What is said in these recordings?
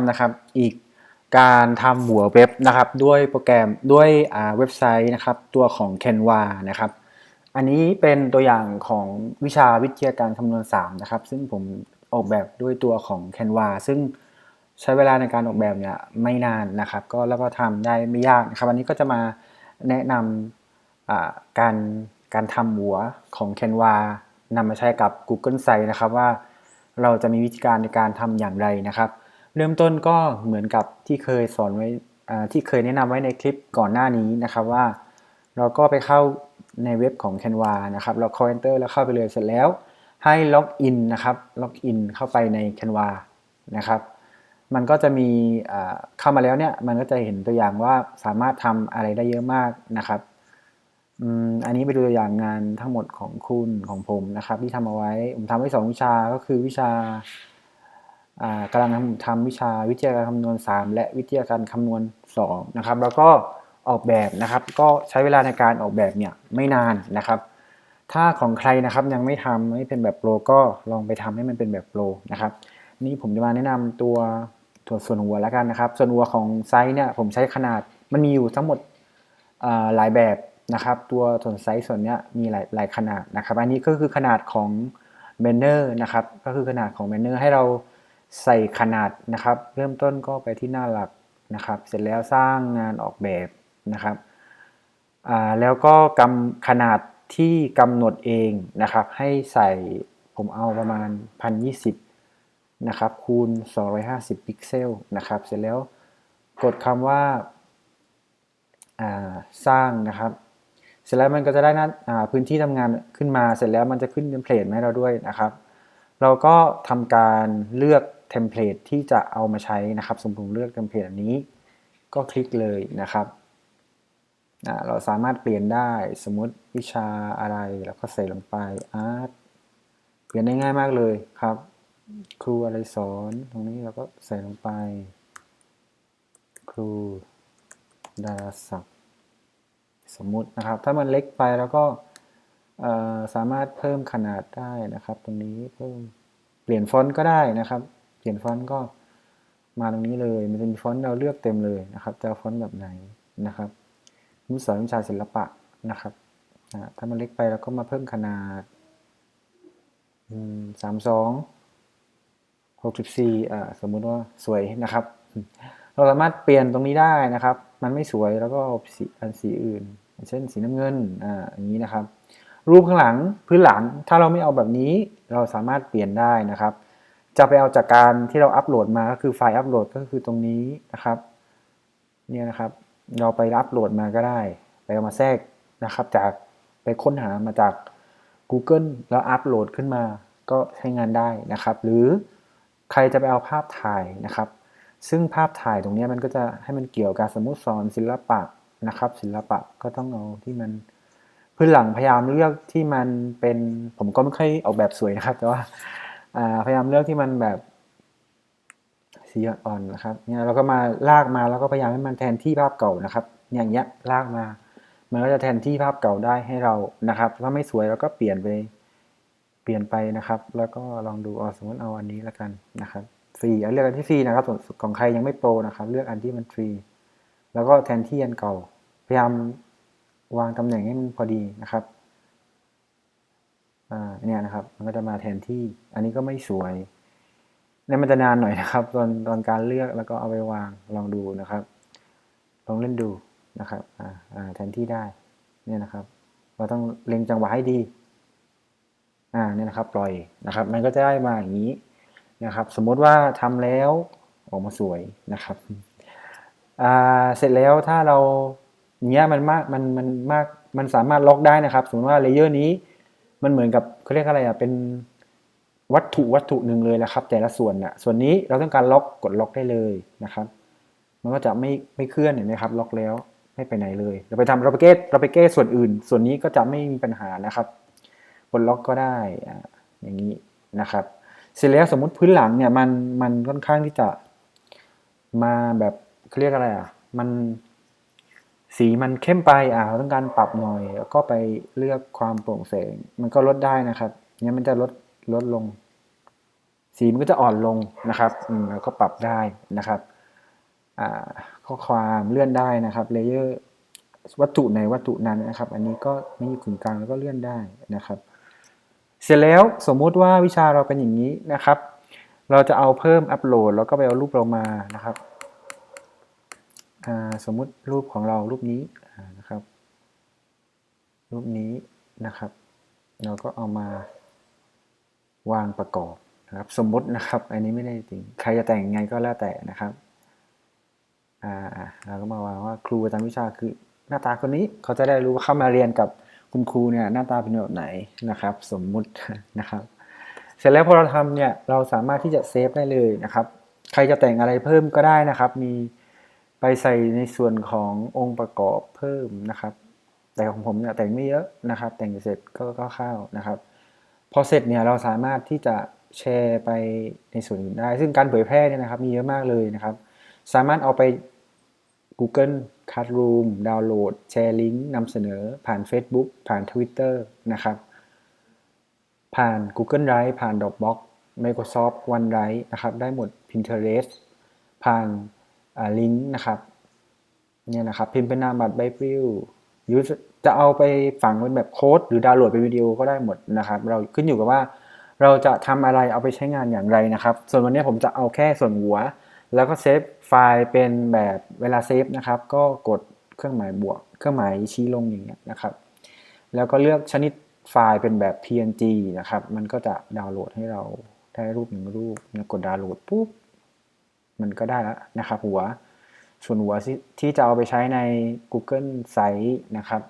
ำนะครับอีกการทำหัวเว็บนะครับด้วยโปรแกรมด้วยเว็บไซต์นะครับตัวของ Canva นะครับอันนี้เป็นตัวอย่างของวิชาวิทยาการคำนวณ3นะครับซึ่งผมออกแบบด้วยตัวของ Canva ซึ่งใช้เวลาในการออกแบบเนี่ยไม่นานนะครับ ก็แล้วก็ทำได้ไม่ยากนะครับวันนี้ก็จะมาแนะนำการการทำหัวของ Canva นำมาใช้กับ Google Sites นะครับว่าเราจะมีวิธีการในการทำอย่างไรนะครับ เริ่มต้นก็เหมือนกับที่เคยสอนไว้ที่เคยแนะนำไว้ในคลิปก่อนหน้านี้นะครับว่า เราก็ไปเข้าในเว็บของ Canva นะครับเรา call enter แล้วเข้าไปเลยเสร็จแล้ว ให้ล็อกอินนะครับล็อกอินเข้าไปใน Canva นะครับมันก็จะมีเข้ามาแล้วเนี่ยมันก็จะเห็นตัวอย่างว่าสามารถทำอะไรได้เยอะมากนะครับอันนี้ไปดูตัวอย่างงานทั้งหมดของคุณของผมนะครับ ที่ทำเอาไว้ผมทำไว้สองวิชาก็คือวิชา กำลังทำวิชาวิทยาการคำนวณ 3 และวิทยาการคำนวณ2นะครับแล้วก็ออกแบบนะครับ ก็ใช้เวลาในการออกแบบเนี่ยไม่นานนะครับ ถ้าของใครนะครับยังไม่ทำไม่เป็นแบบโปรก็ลองไปทำให้มันเป็นแบบโปรนะครับ นี่ผมจะมาแนะนำตัวตัวส่วนหัวแล้วกันนะครับ ส่วนหัวของไซส์เนี่ยผมใช้ขนาดมันมีอยู่ทั้งหมดหลายแบบนะครับ ตัวส่วนไซส์ส่วนเนี้ยมีหลายหลายขนาดนะครับ อันนี้ก็คือขนาดของเบนเนอร์นะครับ ก็คือขนาดของเบนเนอร์ให้เรา ใส่ขนาดนะครับ เริ่มต้นก็ไปที่หน้าหลักนะครับ เสร็จแล้วสร้างงานออกแบบนะครับแล้วก็กำขนาดที่กำหนดเองนะครับ ให้ใส่ผมเอาประมาณ 1020นะครับคูณ 250 พิกเซลนะครับ เสร็จแล้วกดคำว่าาสร้างนะครับ เสร็จแล้วมันก็จะได้หน้าอ่าพื้นที่ทำงานขึ้นมา เสร็จแล้วมันจะขึ้นเทมเพลตมาให้เราด้วยนะครับ เราก็ทำการเลือก เทมเพลตที่จะเอามาใช้นะครับ สมมติผมเลือกเทมเพลตอันนี้ ก็คลิกเลยนะครับเราสามารถเปลี่ยนได้สมมติวิชาอะไรแล้วก็ใส่ลงไปอาร์ตเปลี่ยนได้ง่ายมากเลยครับ ครูอะไรสอนตรงนี้เราก็ใส่ลงไป ครูดาราศักดิ์สมมุตินะครับ ถ้ามันเล็กไปแล้วก็สามารถเพิ่มขนาดได้นะครับ ตรงนี้เพิ่มเปลี่ยนฟอนต์ก็ได้นะครับ เปลี่ยนฟอนต์ก็มาตรงนี้เลย มันจะมีฟอนต์เราเลือกเต็มเลยนะครับจะเอาฟอนต์แบบไหนนะครับมุสอนวิชาศิลปะนะครับถ้ามันเล็กไปเราก็มาเพิ่มขนาดสามสอง64อ่าสมมุติว่าสวยนะครับ เราสามารถเปลี่ยนตรงนี้ได้นะครับ มันไม่สวยแล้วก็เอาสีอันสีอื่น เช่นสีน้ำเงินอ่าอย่างนี้นะครับ รูปข้างหลังพื้นหลังถ้าเราไม่เอาแบบนี้เราสามารถเปลี่ยนได้นะครับ จะไปเอาจากการที่เราอัปโหลดมาก็คือไฟล์อัปโหลดก็คือตรงนี้นะครับ เนี่ยนะครับ เราไปอัปโหลดมาก็ได้ ไปเอามาแทรกนะครับ จากไปค้นหามาจาก Google แล้วอัปโหลดขึ้นมาก็ใช้งานได้นะครับ หรือใครจะไปเอาภาพถ่ายนะครับ ซึ่งภาพถ่ายตรงนี้มันก็จะให้มันเกี่ยวกับสมมติสอนศิลปะนะครับ ศิลปะก็ต้องเอาที่มันพื้นหลังพยายามเลือกที่มันเป็นผมก็ไม่ค่อยออกแบบสวยนะครับ แต่ว่าอ่า พยายามเลือกที่มันแบบสีอ่อนๆนะครับเนี่ยเราก็มาลากมาแล้วก็พยายามให้มันแทนที่ภาพเก่านะครับ อย่างเงี้ยลากมา มันก็จะแทนที่ภาพเก่าได้ให้เรานะครับ ถ้าไม่สวยเราก็เปลี่ยนไปเปลี่ยนไปนะครับ แล้วก็ลองดูเอาสมมติเอาอันนี้แล้วกันนะครับฟรีเอาเลือกอันที่ฟรีนะครับส่วนของใครยังไม่โปรนะครับ เลือกอันที่มันฟรีแล้วก็แทนที่อันเก่า พยายามวางตำแหน่งให้มันพอดีนะครับ เนี่ยนะครับ มันก็จะมาแทนที่ อันนี้ก็ไม่สวยเนี่ยมันจะนานหน่อยนะครับ ตอนตอนการเลือกแล้วก็เอาไปวางลองดูนะครับ ลองเล่นดูนะครับอ่าแทนที่ได้ เนี่ยนะครับ เราต้องเล็งจังหวะให้ดี อ่าเนี่ยนะครับ ปล่อยนะครับ มันก็จะได้มาอย่างนี้นะครับ สมมติว่าทำแล้วออกมาสวยนะครับอ่าเสร็จแล้วถ้าเราเนี้ยมันมากมันมันมากมันสามารถล็อกได้นะครับ สมมติว่าเลเยอร์นี้ มันเหมือนกับเขาเรียกอะไรอะเป็นวัตถุวัตถุหนึ่งเลยนะครับ แต่ละส่วนน่ะส่วนนี้เราต้องการล็อกกดล็อกได้เลยนะครับ มันก็จะไม่ไม่เคลื่อนเห็นไหมครับ ล็อกแล้วไม่ไปไหนเลย เราไปทำเราไปแก้เราไปแก้ส่วนอื่น ส่วนนี้ก็จะไม่มีปัญหานะครับกดล็อกก็ได้อ่าอย่างนี้นะครับ เสร็จแล้วสมมุติพื้นหลังเนี่ยมันมันค่อนข้างที่จะมาแบบเขาเรียกอะไรอะมัน สีมันเข้มไปอ่าเราต้องการปรับหน่อย แล้วก็ไปเลือกความโปร่งแสง มันก็ลดได้นะครับเนี่ยมันจะลดลดลง สีมันก็จะอ่อนลงนะครับอืมแล้วก็ปรับได้นะครับอ่าข้อความเลื่อนได้นะครับเลเยอร์วัตถุในวัตถุนั้นนะครับ อันนี้ก็ไม่อยู่กึ่งกลางแล้วก็เลื่อนได้นะครับ เสร็จแล้วสมมุติว่าวิชาเราเป็นอย่างนี้นะครับ เราจะเอาเพิ่มอัปโหลดแล้วก็ไปเอารูปเรามานะครับ สมมุติรูปของเรารูปนี้นะครับ รูปนี้นะครับ เราก็เอามาวางประกอบนะครับ สมมตินะครับ อันนี้ไม่ได้จริง ใครจะแต่งยังไงก็แล้วแต่นะครับอ่าเราก็มาวางว่าครูประจำวิชาคือหน้าตาคนนี้เขาจะได้รู้ว่าเข้ามาเรียนกับคุณครูเนี่ยหน้าตาเป็นแบบไหนนะครับ สมมุตินะครับ เสร็จแล้วพอเราทำเนี่ยเราสามารถที่จะเซฟได้เลยนะครับ ใครจะแต่งอะไรเพิ่มก็ได้นะครับ มี ไปใส่ในส่วนขององค์ประกอบเพิ่มนะครับ แต่ของผมเนี่ยแต่งไม่เยอะนะครับ แต่งเสร็จก็ก็เข้านะครับ พอเสร็จเนี่ยเราสามารถที่จะแชร์ไปในส่วนอื่นได้ ซึ่งการเผยแพร่เนี่ยนะครับมีเยอะมากเลยนะครับ สามารถเอาไป Google Classroom ดาวน์โหลด แชร์ลิงก์นำเสนอผ่าน Facebook ผ่าน Twitter นะครับ ผ่าน Google Drive ผ่าน Dropbox Microsoft OneDrive นะครับ ได้หมด Pinterest ผ่าน ลิงก์นะครับเนี่ยนะครับพิมพ์เป็นนามบัตรใบปลิวหรือจะเอาไปฝังเป็นแบบโค้ดหรือดาวน์โหลดเป็นวิดีโอก็ได้หมดนะครับ เราขึ้นอยู่กับว่าเราจะทำอะไรเอาไปใช้งานอย่างไรนะครับ ส่วนวันนี้ผมจะเอาแค่ส่วนหัว แล้วก็เซฟไฟล์เป็นแบบเวลาเซฟนะครับ ก็กดเครื่องหมายบวก เครื่องหมายชี้ลงอย่างเงี้ยนะครับ แล้วก็เลือกชนิดไฟล์เป็นแบบ PNG นะครับ มันก็จะดาวน์โหลดให้เราได้รูปหนึ่งรูปกดดาวน์โหลดปุ๊บ มันก็ได้แล้วนะครับหัว ส่วนหัวที่จะเอาไปใช้ใน Google Site นะครับ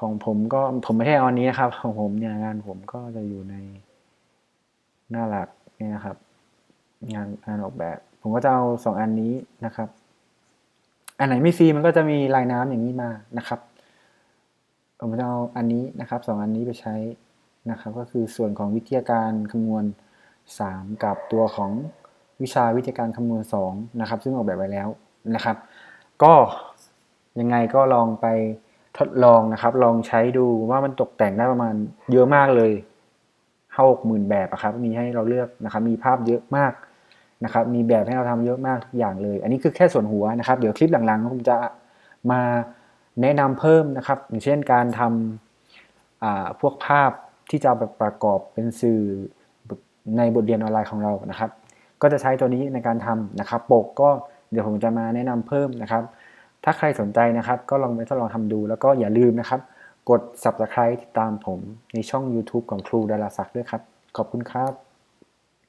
ของผมก็ผมไม่ได้เอาอันนี้นะครับ ของผมเนี่ยงานผมก็จะอยู่ในหน้าหลักเนี่ยนะครับ งานงานออกแบบ ผมก็จะเอาสองอันนี้นะครับ อันไหนไม่ฟรีมันก็จะมีลายน้ำอย่างนี้มานะครับผมจะเอาอันนี้นะครับสองอันนี้ไปใช้นะครับ ก็คือส่วนของวิทยาการคำนวณ 3 กับตัวของ วิชาวิทยาการคำนวณ2นะครับ ซึ่งออกแบบไว้แล้วนะครับ ก็ยังไงก็ลองไปทดลองนะครับ ลองใช้ดูว่ามันตกแต่งได้ประมาณเยอะมากเลยห้าหกหมื่นแบบครับ มีให้เราเลือกนะครับ มีภาพเยอะมากนะครับ มีแบบให้เราทำเยอะมากทุกอย่างเลย อันนี้คือแค่ส่วนหัวนะครับ เดี๋ยวคลิปหลังๆผมจะมาแนะนำเพิ่มนะครับ อย่างเช่นการทำพวกภาพที่จะแบบประกอบเป็นสื่อในบทเรียนออนไลน์ของเรานะครับ ก็จะใช้ตัวนี้ในการทำนะครับ ปกก็เดี๋ยวผมจะมาแนะนำเพิ่มนะครับ ถ้าใครสนใจนะครับ ก็ลองไปทดลองทำดู แล้วก็อย่าลืมนะครับ กด subscribe ติดตามผมในช่อง YouTube ของครูดาราศักดิ์ด้วยครับ ขอบคุณครับ